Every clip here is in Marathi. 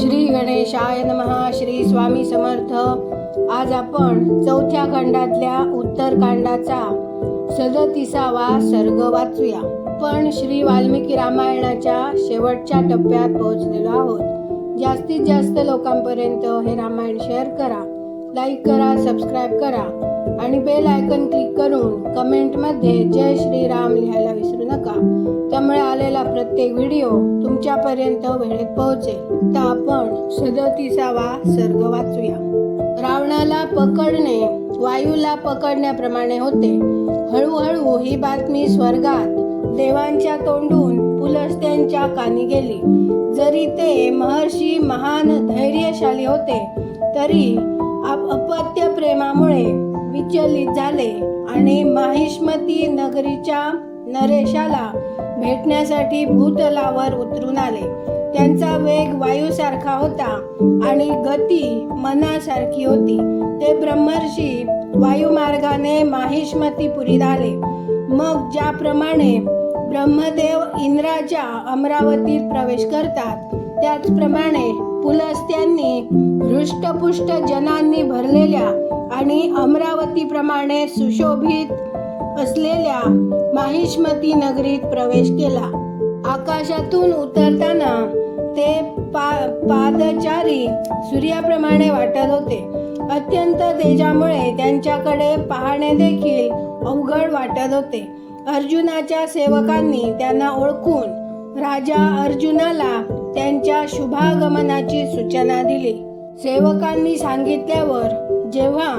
श्री गणेशाय नमः श्री स्वामी समर्थ. आज आपण चौथ्या खंडातल्या उत्तरकांडाचा सदतीसावा सर्ग वाचूया. पण श्री वाल्मिकी रामायणाच्या शेवटच्या टप्प्यात पोहोचलेलो आहोत. जास्तीत जास्त लोकांपर्यंत हे रामायण शेअर करा लाईक करा सबस्क्राईब करा आणि बेल आयकन क्लिक करून कमेंटमध्ये जय श्रीराम लिहायला विसरू ते व्हिडिओ तुमच्यापर्यंत वेळेत पोहोचेल. तर आपण सदतीसावा सर्ग वाचूया. रावणाला पकडणे वायूला पकडण्याप्रमाणे होते. हळूहळू ही बातमी स्वर्गात देवांच्या तोंडून पुलस्त्यांच्या कानी गेली. जरी ते महर्षी महान धैर्यशाली होते तरी अपत्य प्रेमामुळे विचलित झाले आणि माहिष्मती नगरीच्या नरेशाला भेटण्यासाठी भूतलावर उतरून आले. त्यांचा वेग वायूसारखा होता आणि गती मनासारखी होती. ते ब्रह्मर्षी वायुमार्गाने माहिष्मतीपुरीत आले मग ज्याप्रमाणे ब्रह्मदेव इंद्राच्या अमरावतीत प्रवेश करतात त्याचप्रमाणे पुलस्त्यांनी हृष्टपुष्ट जनांनी भरलेल्या आणि अमरावतीप्रमाणे सुशोभित असलेल्या माहिष्मती नगरीत प्रवेश केला. आकाशातून उतरताना ते पा पादचारी सूर्याप्रमाणे वाटत होते. अत्यंत तेजामुळे त्यांच्याकडे पाहणे देखील अवघड वाटत होते. अर्जुनाच्या सेवकांनी त्यांना ओळखून राजा अर्जुनाला त्यांच्या शुभागमनाची सूचना दिली. सेवकांनी सांगितल्यावर जेव्हा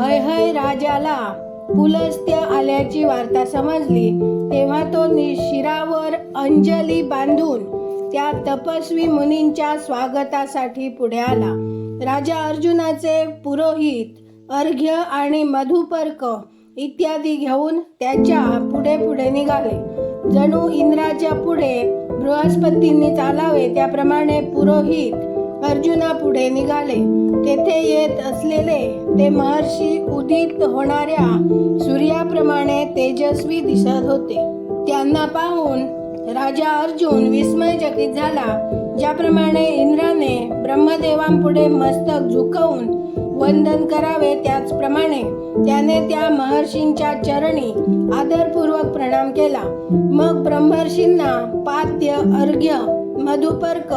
हय हय राजाला पुलस्त्य आल्याची वार्ता समजली. तेव्हा तो नि- शिरावर अंजली बांधून त्या तपस्वी मुनींच्या स्वागतासाठी पुढे आला. राजा अर्जुनाचे पुरोहित अर्घ्य आणि मधुपर्क इत्यादी घेऊन त्याच्या पुढे पुढे निघाले. जणू इंद्राच्या पुढे बृहस्पतींनी चालावे त्याप्रमाणे पुरोहित अर्जुना पुढे निघाले. तेथे येत असलेले ते महर्षी उदित होणाऱ्या सूर्याप्रमाणे तेजस्वी दिसत होते. त्यांना पाहून राजा अर्जुन विस्मयचकित झाला ज्याप्रमाणे इंद्राने ब्रह्मदेवांपुढे मस्तक झुकवून वंदन करावे त्याचप्रमाणे त्याने त्या महर्षींच्या चरणी आदरपूर्वक प्रणाम केला. मग ब्रह्मर्षींना पाद्य अर्घ्य मधुपर्क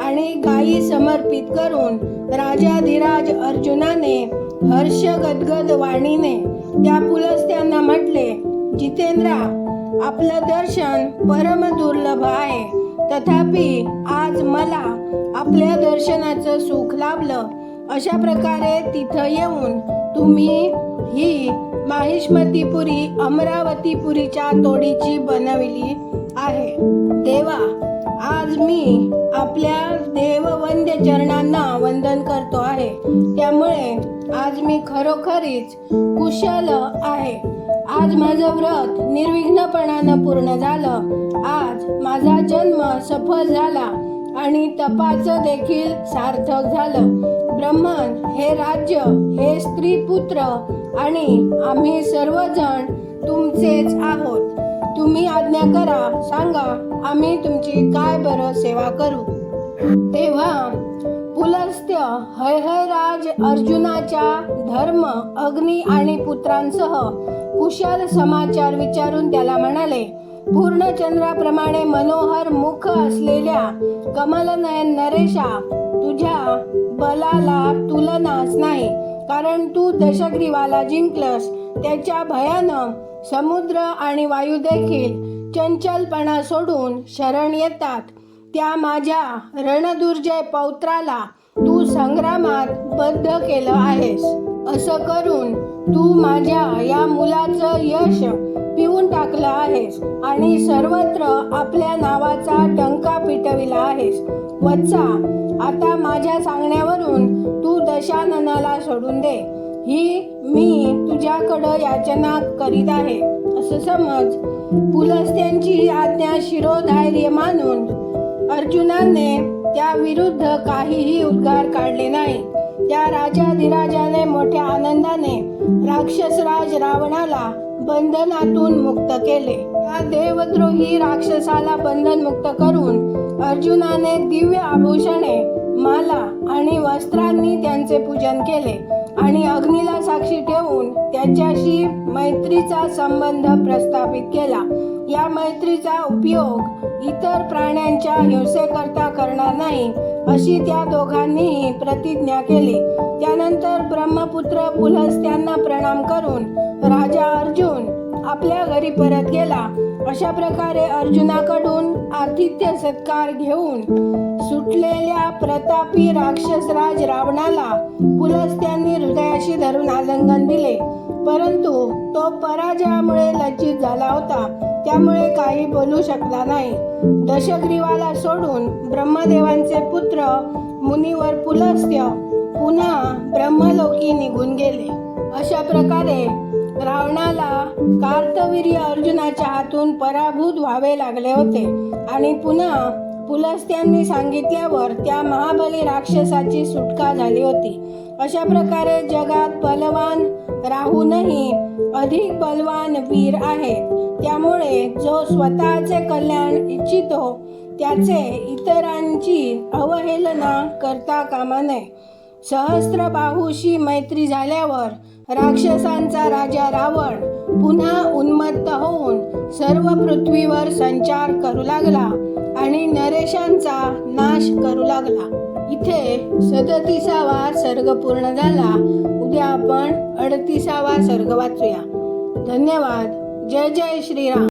आणि गायी समर्पित करून राजाधिराज अर्जुनाने हर्ष गदगद वाणीने त्या पुलस्त्यांना म्हटले जितेंद्रा आपलं दर्शन परम दुर्लभ आहे. तथापि आज मला आपल्या दर्शनाचं सुख लाभलं. अशा प्रकारे तिथं येऊन तुम्ही ही माहिष्मतीपुरी अमरावतीपुरीच्या तोडीची बनविली आहे. देवा आज मी आपल्या देववंद्य चरणांना वंदन करतो आहे. त्यामुळे आज मी खरोखरीच कुशल आहे. आज माझं व्रत निर्विघ्नपणानं पूर्ण झालं. आज माझा जन्म सफल झाला आणि तपाचं देखील सार्थक झालं. ब्रह्मन हे राज्य हे स्त्री पुत्र आणि आम्ही सर्वजण तुमचेच आहोत. तुम्ही आज्ञा करा सांगा आम्ही तुमची काय बरं सेवा करू? तेव्हा पुलस्त्य हय हय राज अर्जुनाच्या धर्म अग्नी आणि पुत्रांसह कुशल समाचार विचारून त्याला म्हणाले पूर्णचंद्राप्रमाणे मनोहर मुख असलेल्या कमलनयन नरेशा तुझ्या बलाला तुलनाच नाही कारण तू दशग्रीवाला जिंकलस. त्याच्या भयानं समुद्र आणि वायू देखील चंचलपणा सोडून शरण येतात. त्या माझ्या रणदुर्जय पौत्राला तू संग्रामात बद्ध केलं आहेस. असं करून तू माझ्या या मुलाचं यश पिऊन टाकलं आहेस आणि सर्वत्र आपल्या नावाचा डंका पिटविला आहेस. वत्सा आता माझ्या सांगण्यावरून तू दशाननाला सोडून दे. ही मी तुझ्याकडं याचना करीत आहे. असं समज पुलस्त्यांची आज्ञा शिरोधार्य मानून अर्जुनाने त्या विरुद्ध काहीही उद्गार काढले नाही. त्या राजाधिराजाने मोठ्या आनंदाने राक्षसराज रावणाला बंधनातून मुक्त केले. त्या देवद्रोही राक्षसाला बंधन मुक्त करून अर्जुनाने दिव्य आभूषणे माला आणि वस्त्रांनी त्यांचे पूजन केले. आणि अग्नीला साक्षी ठेवून त्याच्याशी मैत्रीचा संबंध प्रस्थापित केला. या मैत्रीचा उपयोग इतर प्राण्यांच्या हिंसेकरता करणार नाही अशी त्या दोघांनीही प्रतिज्ञा केली. त्यानंतर ब्रह्मपुत्र पुलस्त्यांना प्रणाम करून राजा अर्जुन आपल्या घरी परत गेला. अशा प्रकारे अर्जुनाकडून आतिथ्य सत्कार घेऊन सुटलेल्या प्रतापी राक्षसराज रावणाला पुलस्त्यांनी हृदयाशी धरून आलिंगन दिले. परंतु तो पराजयामुळे लज्जित झाला होता. त्यामुळे काही बोलू शकला नाही. दशग्रीवाला सोडून ब्रह्मदेवांचे पुत्र मुनिवर पुलस्त्य पुन्हा ब्रह्मलोकी निघून गेले. अशा प्रकारे रावणाला कार्तवीर्य अर्जुनाच्या हातून पराभूत व्हावे लागले होते. आणि पुन्हा पुलस्त्यांनी सांगितल्यावर त्या महाबली राक्षसाची सुटका झाली होती. अशा प्रकारे जगात बलवान राहूनही अधिक बलवान वीर आहेत त्यामुळे जो स्वतःचे कल्याण इच्छितो त्याचे इतरांची अवहेलना करता कामा नये. सहस्त्रबाहूशी मैत्री झाल्यावर राक्षसांचा राजा रावण पुन्हा उन्मत्त होऊन सर्व पृथ्वीवर संचार करू लागला आणि नरेशांचा नाश करू लागला. इथे सदतीसावा सर्ग पूर्ण झाला. उद्या आपण अडतीसावा सर्ग वाचूया. धन्यवाद. जय जय श्रीराम.